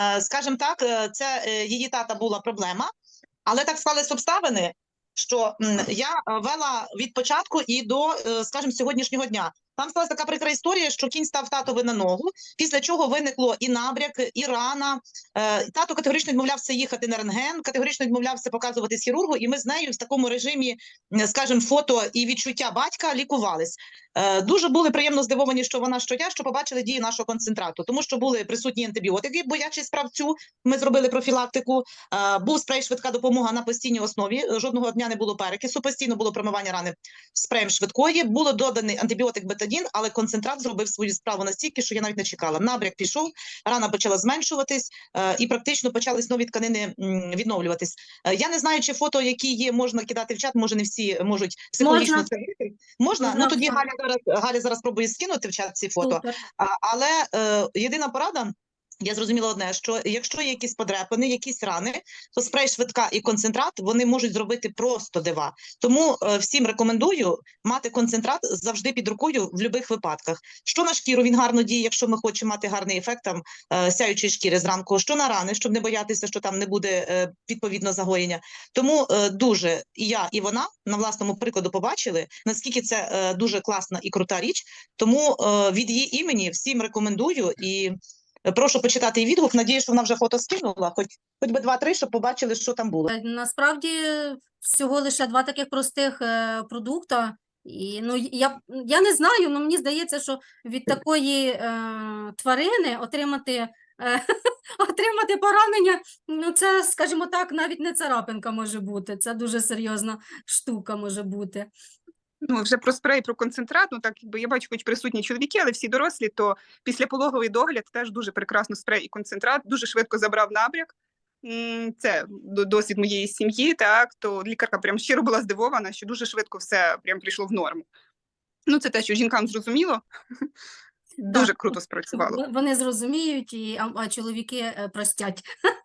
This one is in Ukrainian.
Е, Скажімо так, е, це е, її тата була проблема, але так склались обставини, що я вела від початку і до, скажімо, сьогоднішнього дня. Там сталася така прикра історія, що кінь став татові на ногу, після чого виникло і набряк, і рана. Тато категорично відмовлявся їхати на рентген, категорично відмовлявся показуватись хірургу, і ми з нею в такому режимі, скажімо, фото і відчуття батька лікувались. Е, Дуже були приємно здивовані, що вона щодня, що побачили дії нашого концентрату, тому що були присутні антибіотики, боячись справцю. Ми зробили профілактику. Е, Був спрей швидка допомога на постійній основі. Жодного дня не було перекису, постійно було промивання рани спреєм швидкої. Було доданий антибіотик бетадін, але концентрат зробив свою справу настільки, що я навіть не чекала. Набряк пішов, рана почала зменшуватись, е, і практично почались нові тканини відновлюватись. Е, Я не знаю, чи фото, які є, можна кидати в чат. Може, не всі можуть психологічно Можна. це. Можна? Можна, Ну тоді. Галя зараз Галя зараз пробує скинути в чат ці фото. Супер. Але е, єдина порада. Я зрозуміла одне, що якщо є якісь подряпини, якісь рани, то спрей швидка і концентрат вони можуть зробити просто дива. Тому е, всім рекомендую мати концентрат завжди під рукою в будь-яких випадках. Що на шкіру він гарно діє, якщо ми хочемо мати гарний ефект там е, сяючої шкіри зранку. Що на рани, щоб не боятися, що там не буде е, відповідно загоєння. Тому е, дуже і я, і вона на власному прикладу побачили, наскільки це е, дуже класна і крута річ. Тому е, від її імені всім рекомендую і прошу почитати її відгук. Надію, що вона вже фото скинула, хоч хоч би два-три, щоб побачили, що там було. Е, Насправді всього лише два таких простих е, продукта. І, ну, я, я не знаю, але мені здається, що від такої е, тварини отримати, е, отримати поранення, ну це, скажімо так, навіть не царапинка може бути. Це дуже серйозна штука може бути. Ну, вже про спрей, про концентрат, ну так якби я бачу, хоч присутні чоловіки, але всі дорослі, то післяпологовий догляд теж дуже прекрасно спрей і концентрат, дуже швидко забрав набряк. Це досвід моєї сім'ї, так, то лікарка прям щиро була здивована, що дуже швидко все прям прийшло в норму. Ну, це те, що жінкам зрозуміло, дуже Так. круто спрацювало. Вони зрозуміють, і, а, а чоловіки е, простять.